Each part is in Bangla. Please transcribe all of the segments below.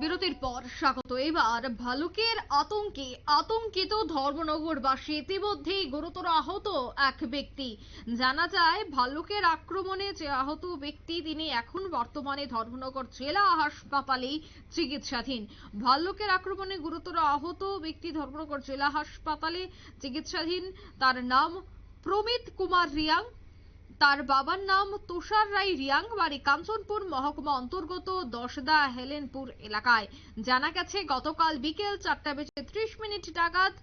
বিরতির পর স্বাগত। এবার ভালুকের আতঙ্কে আতঙ্কিত ধর্মনগরবাসী ইতিমধ্যেই গুরুতর আহত এক ব্যক্তি। জানা যায়, ভালুকের আক্রমণে যে আহত ব্যক্তি, তিনি এখন বর্তমানে ধর্মনগর জেলা হাসপাতালেই চিকিৎসাধীন। ভাল্লুকের আক্রমণে গুরুতর আহত ব্যক্তি ধর্মনগর জেলা হাসপাতালে চিকিৎসাধীন। তার নাম প্রমিত কুমার রিয়াং। তার বাবার নাম তুষার রায় রিয়াং বাড়ি কাঞ্চনপুর মহকুমা অন্তর্গত দশদা হেলেনপুর এলাকায়। জানা গেছে, গতকাল বিকেল চারটা বেজে ত্রিশ মিনিট নাগাদ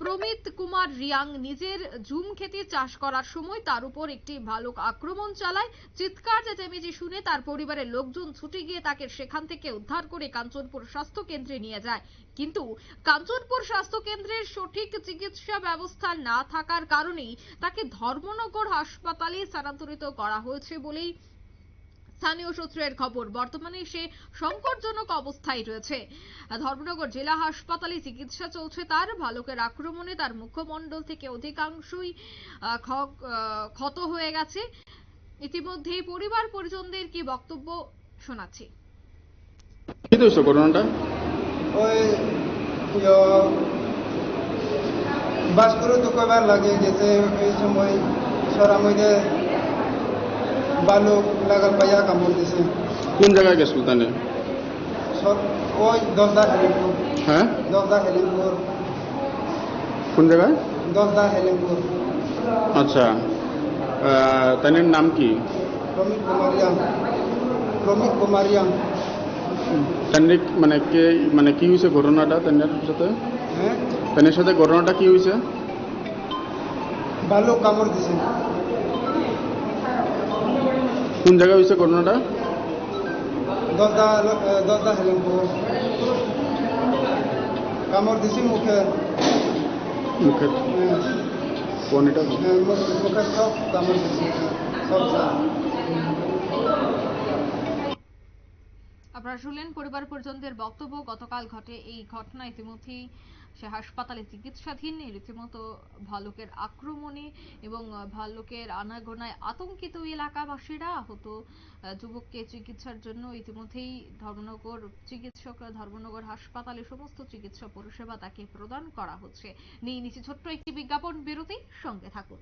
প্রমিত কুমার রিয়াং নিজের ঝুম খেতে চাষ করার সময় তার উপর একটি ভালুক আক্রমণ চালায়। চিৎকার চেঁচামেচি শুনে তার পরিবারের লোকজন ছুটে গিয়ে তাকে সেখান থেকে উদ্ধার করে কাঞ্চনপুর স্বাস্থ্য কেন্দ্রে নিয়ে যায়। কিন্তু কাঞ্চনপুর স্বাস্থ্য কেন্দ্রের সঠিক চিকিৎসা ব্যবস্থা না থাকার কারণেই তাকে ধর্মনগর হাসপাতালে স্থানান্তরিত করা হয়েছে বলেই স্থানীয় সূত্রের খবর বর্তমানে সে সংকটজনক অবস্থায় রয়েছে। ধর্মনগর জেলা হাসপাতালে চিকিৎসা চলছে তার। ভালুকের আক্রমণে তার মুখমণ্ডল থেকে অধিকাংশই আহ, ক্ষত হয়ে গেছে। ইতিমধ্যে পরিবার পরিজনদের কি বক্তব্য শোনাচ্ছি? কি হয়েছে ঘটনাটা? ওই বাস করে তো কয়বার লাগে গেছে। ওই সময় সরা মধ্যে বালু লাগাল পাইয়া কামড় দিছে। কোন জায়গায় গেছিল তাহলে ওই দশদা হেলেমপুর হ্যাঁ দশদা হেলেমপুর কোন জায়গায়? দশদা হেলেমপুর আচ্ছা তাদের নাম কি? প্রমিত কুমারিয়াং প্রমিত কুমারিয়াং তাদের মানে কে মানে কি হয়েছে ঘটনাটা তাদের সাথে? হ্যাঁ তাদের সাথে ঘটনাটা কি হয়েছে বালু কামড় দিছে। কোন জায়গায় হয়েছে ঘটনাটা? দশদা দশদা হেলেমপুর কামড় দিছে মুখে। মুখে? কোন এটা? মুখে সব কামড় দিছে সব আপনারা শুনলেন পরিবার পরিজনদের বক্তব্য। গতকাল ঘটে এই ঘটনা। ইতিমধ্যেই সে হাসপাতালে চিকিৎসাধীন। রীতিমতো ভালুকের আক্রমণে এবং আহ, ভাল্লুকের আনাগোনায় আতঙ্কিত এলাকাবাসীরা আহত যুবককে চিকিৎসার জন্য ইতিমধ্যেই ধর্মনগর চিকিৎসকরা ধর্মনগর হাসপাতালে সমস্ত চিকিৎসা পরিষেবা তাকে প্রদান করা হচ্ছে। নিয়ে নিচে ছোট্ট একটি বিজ্ঞাপন। বিরতি সঙ্গে থাকুন।